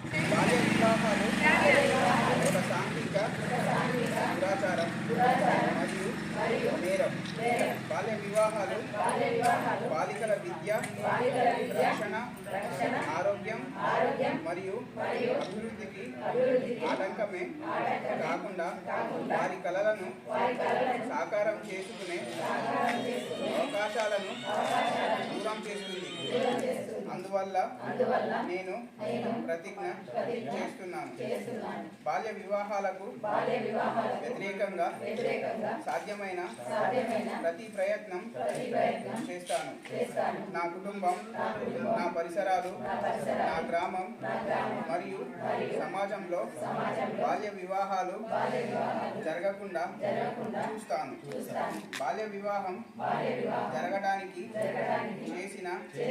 బాల్య వివాహాలు ఒక సాంఘిక మరియు నేరం బాల్య వివాహాలు బాలికల విద్య రక్షణ ఆరోగ్యం మరియు అభివృద్ధికి ఆటంకమే కాకుండా వారి కళలను సాకారం చేసుకునే అవకాశాలను దూరం చేస్తుంది అందువల్ల నేను ప్రతిజ్ఞ చేస్తున్నాను. బాల్య వివాహాలకు వ్యతిరేకంగా సాధ్యమైన ప్రతి ప్రయత్నం చేస్తాను. నా కుటుంబం నా పరిసరాలు నా గ్రామం మరియు సమాజంలో బాల్య వివాహాలు జరగకుండా చూస్తాను. బాల్య వివాహం జరగడానికి ఏ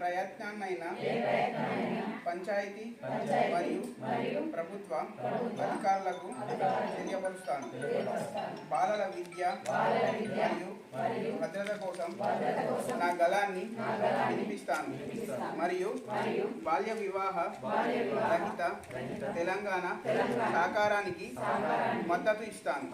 ప్రయత్నాన్నైనా పంచాయతీ మరియు ప్రభుత్వ అధికారులకు తెలియపరుస్తాను. బాలల విద్య మరియు భద్రత కోసం నా గలాన్ని వినిపిస్తాను. మరియు బాల్య వివాహ రహిత తెలంగాణ సాకారానికి మద్దతు ఇస్తాను.